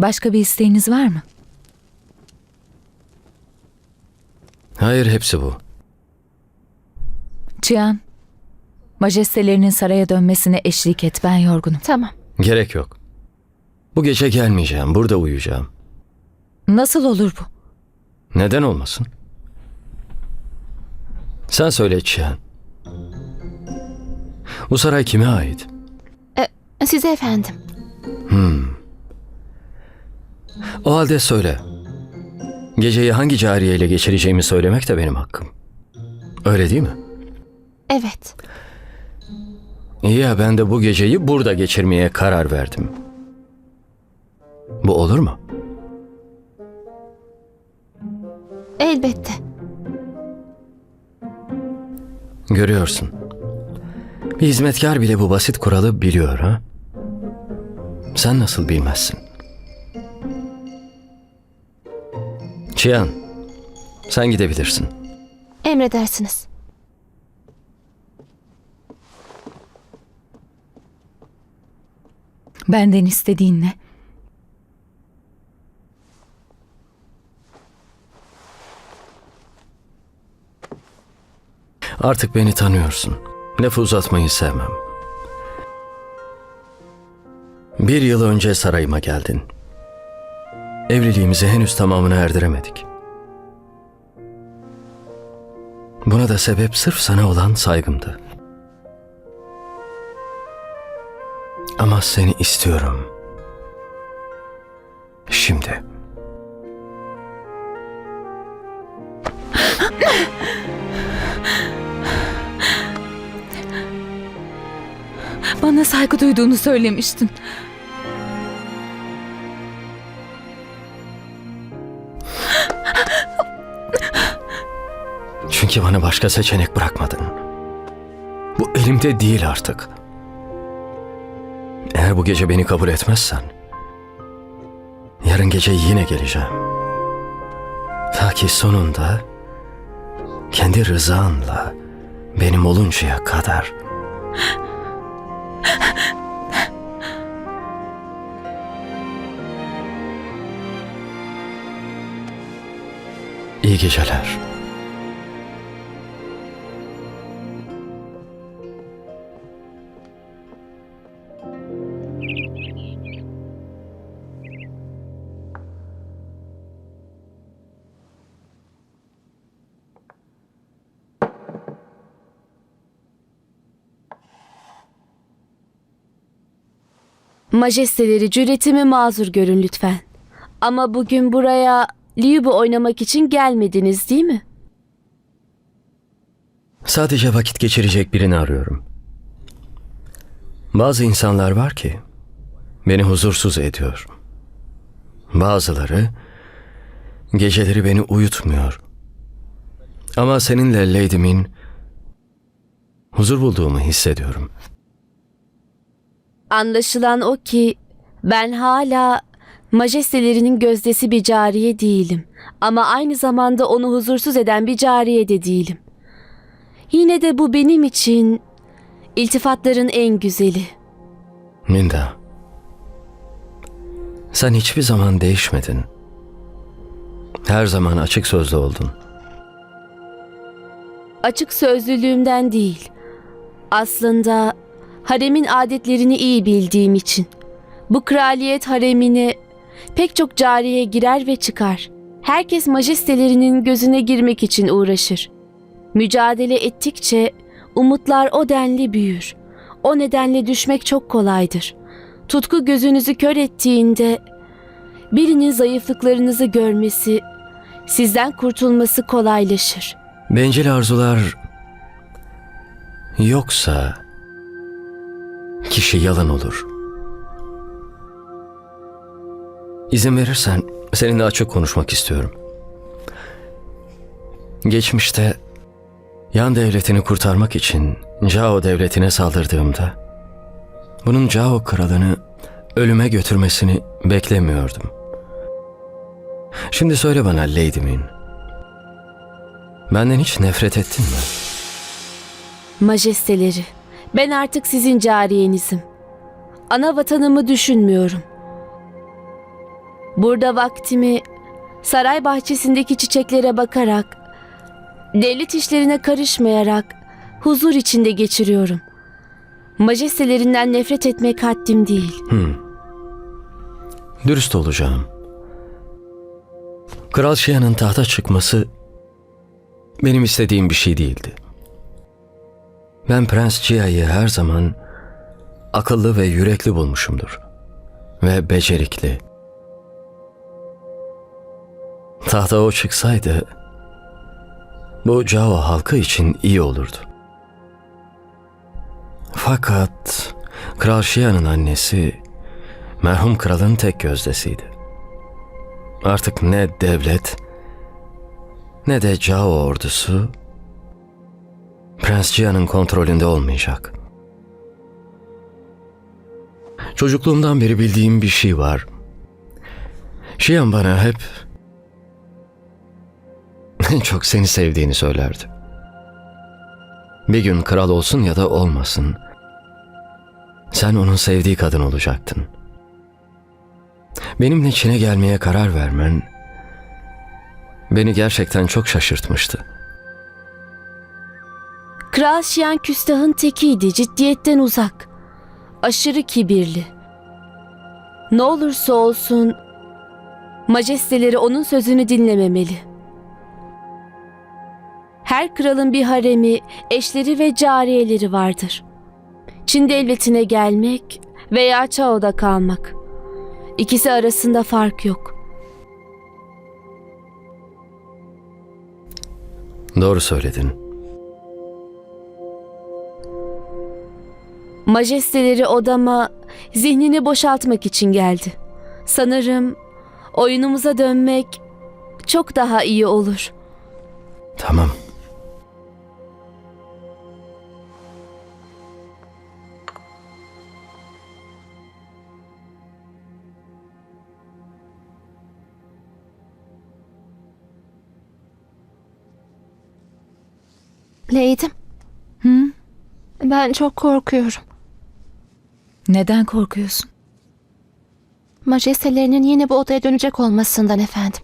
Başka bir isteğiniz var mı? Hayır hepsi bu. Cihan, majestelerinin saraya dönmesine eşlik et. Ben yorgunum. Tamam. Gerek yok. Bu gece gelmeyeceğim. Burada uyuyacağım. Nasıl olur bu? Neden olmasın? Sen söyle Çiyan. Bu saray kime ait? Size efendim. O halde söyle. Geceyi hangi cariyeyle geçireceğimi söylemek de benim hakkım. Öyle değil mi? Evet. İyi ya ben de bu geceyi burada geçirmeye karar verdim. Bu olur mu? Elbette. Görüyorsun. Bir hizmetkar bile bu basit kuralı biliyor ha? Sen nasıl bilmezsin? Çiyan, sen gidebilirsin. Emredersiniz. Benden istediğin ne? Artık beni tanıyorsun. Lafı uzatmayı sevmem. Bir yıl önce sarayıma geldin. Evliliğimizi henüz tamamına erdiremedik. Buna da sebep sırf sana olan saygımdı. Ama seni istiyorum. Şimdi. Bana saygı duyduğunu söylemiştin. Çünkü bana başka seçenek bırakmadın. Bu elimde değil artık. Eğer bu gece beni kabul etmezsen, yarın gece yine geleceğim. Ta ki sonunda kendi rızanla benim oluncaya kadar. İyi geceler. Majesteleri cüretimi mazur görün lütfen. Ama bugün buraya Liubu oynamak için gelmediniz değil mi? Sadece vakit geçirecek birini arıyorum. Bazı insanlar var ki beni huzursuz ediyor. Bazıları geceleri beni uyutmuyor. Ama seninle Lady Min huzur bulduğumu hissediyorum. Anlaşılan o ki ben hala majestelerinin gözdesi bir cariye değilim. Ama aynı zamanda onu huzursuz eden bir cariye de değilim. Yine de bu benim için iltifatların en güzeli. Minda, sen hiçbir zaman değişmedin. Her zaman açık sözlü oldun. Açık sözlülüğümden değil. Aslında haremin adetlerini iyi bildiğim için. Bu kraliyet haremine pek çok cariye girer ve çıkar. Herkes majestelerinin gözüne girmek için uğraşır. Mücadele ettikçe umutlar o denli büyür. O nedenle düşmek çok kolaydır. Tutku gözünüzü kör ettiğinde birinin zayıflıklarınızı görmesi, sizden kurtulması kolaylaşır. Bencil arzular yoksa kişi yalan olur. İzin verirsen seninle açık konuşmak istiyorum. Geçmişte Yan devletini kurtarmak için Cao devletine saldırdığımda bunun Cao kralını ölüme götürmesini beklemiyordum. Şimdi söyle bana Lady Min. Benden hiç nefret ettin mi? Majesteleri, ben artık sizin cariyenizim. Ana vatanımı düşünmüyorum. Burada vaktimi saray bahçesindeki çiçeklere bakarak, devlet işlerine karışmayarak huzur içinde geçiriyorum. Majesteler'inden nefret etmek haddim değil. Dürüst olacağım. Kral Şia'nın tahta çıkması benim istediğim bir şey değildi. Ben Prens Chia'yı her zaman akıllı ve yürekli bulmuşumdur. Ve becerikli. Tahta o çıksaydı bu Cao halkı için iyi olurdu. Fakat Kral Şia'nın annesi merhum kralın tek gözdesiydi. Artık ne devlet ne de Cao ordusu Prens Cihan'ın kontrolünde olmayacak. Çocukluğumdan beri bildiğim bir şey var. Şiyan bana hep çok seni sevdiğini söylerdi. Bir gün kral olsun ya da olmasın. Sen onun sevdiği kadın olacaktın. Benimle Çin'e gelmeye karar vermen beni gerçekten çok şaşırtmıştı. Kral Şiyan küstahın tekiydi, ciddiyetten uzak. Aşırı kibirli. Ne olursa olsun majesteleri onun sözünü dinlememeli. Her kralın bir haremi, eşleri ve cariyeleri vardır. Çin devletine gelmek veya Chao'da kalmak. İkisi arasında fark yok. Doğru söyledin. Majesteleri odama zihnini boşaltmak için geldi. Sanırım oyunumuza dönmek çok daha iyi olur. Tamam. Leydim. Hı? Ben çok korkuyorum. Neden korkuyorsun? Majestelerinin yine bu odaya dönecek olmasından efendim.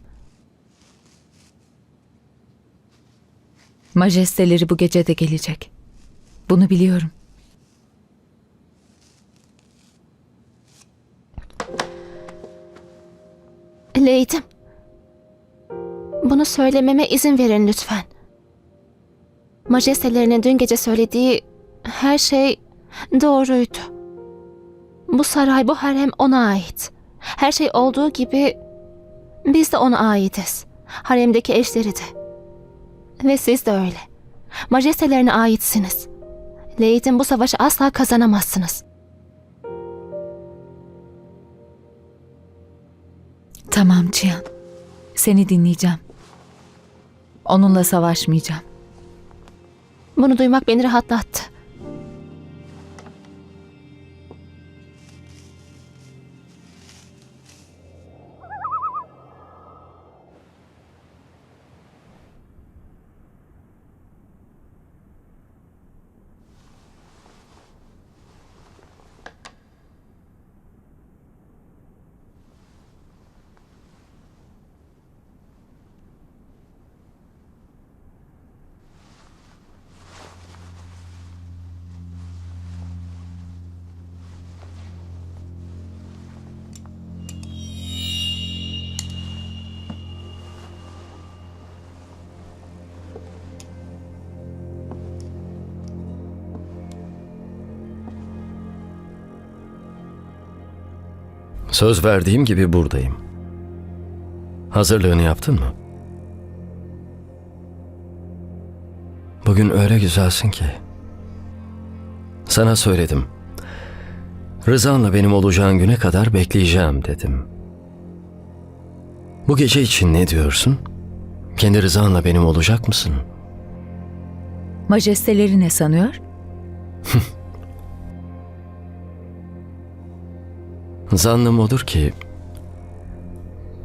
Majesteleri bu gece de gelecek. Bunu biliyorum. Leydim. Bunu söylememe izin verin lütfen. Majestelerinin dün gece söylediği her şey doğruydu. Bu saray, bu harem ona ait. Her şey olduğu gibi biz de ona aitiz. Haremdeki eşleri de. Ve siz de öyle. Majestelerine aitsiniz. Leydim bu savaşı asla kazanamazsınız. Tamam Cihan. Seni dinleyeceğim. Onunla savaşmayacağım. Bunu duymak beni rahatlattı. Söz verdiğim gibi buradayım. Hazırlığını yaptın mı? Bugün öyle güzelsin ki. Sana söyledim. Rızanla benim olacağın güne kadar bekleyeceğim dedim. Bu gece için ne diyorsun? Kendi rızanla benim olacak mısın? Majesteleri ne sanıyor? Zannım odur ki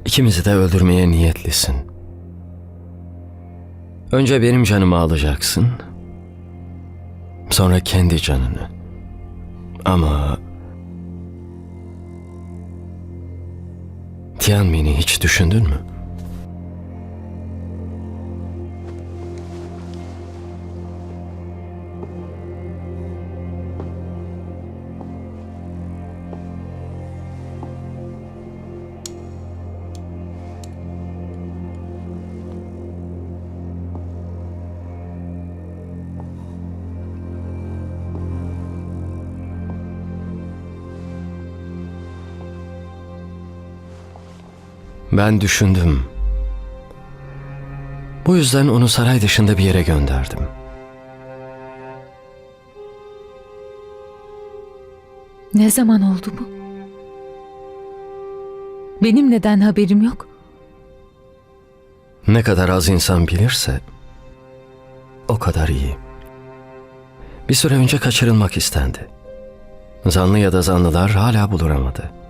ikimizi de öldürmeye niyetlisin. Önce benim canımı alacaksın. Sonra kendi canını. Ama Tianmin'i hiç düşündün mü? Ben düşündüm. Bu yüzden onu saray dışında bir yere gönderdim. Ne zaman oldu bu? Benim neden haberim yok? Ne kadar az insan bilirse o kadar iyi. Bir süre önce kaçırılmak istendi. Zanlı ya da zanlılar hala bulunamadı.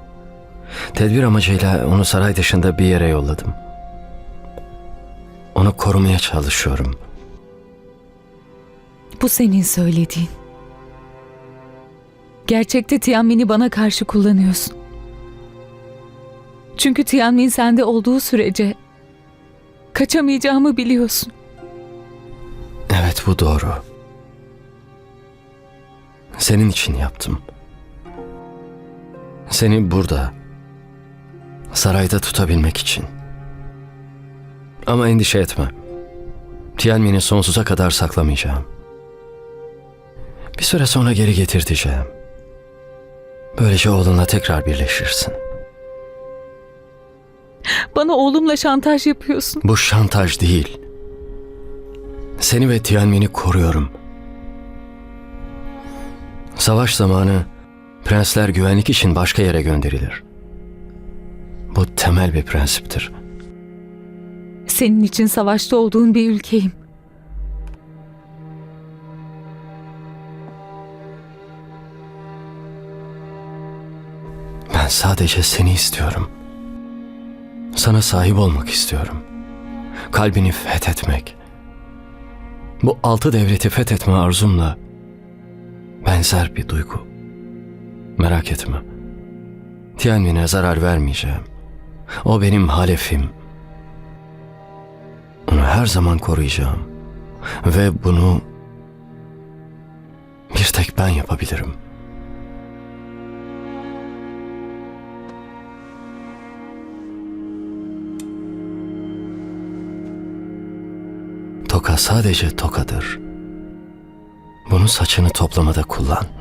Tedbir amacıyla onu saray dışında bir yere yolladım. Onu korumaya çalışıyorum. Bu senin söylediğin. Gerçekte Tianmin'i bana karşı kullanıyorsun. Çünkü Tianmin sende olduğu sürece kaçamayacağımı biliyorsun. Evet bu doğru. Senin için yaptım. Seni burada, sarayda tutabilmek için. Ama endişe etme. Tianmin'i sonsuza kadar saklamayacağım. Bir süre sonra geri getirteceğim. Böylece oğlunla tekrar birleşirsin. Bana oğlumla şantaj yapıyorsun. Bu şantaj değil. Seni ve Tianmin'i koruyorum. Savaş zamanı prensler güvenlik için başka yere gönderilir. Bu temel bir prensiptir. Senin için savaşta olduğun bir ülkeyim. Ben sadece seni istiyorum. Sana sahip olmak istiyorum. Kalbini fethetmek. Bu altı devleti fethetme arzumla benzer bir duygu. Merak etme. Tianmin'e zarar vermeyeceğim. O benim halefim. Onu her zaman koruyacağım. Ve bunu bir tek ben yapabilirim. Toka sadece tokadır. Bunu saçını toplamada kullan.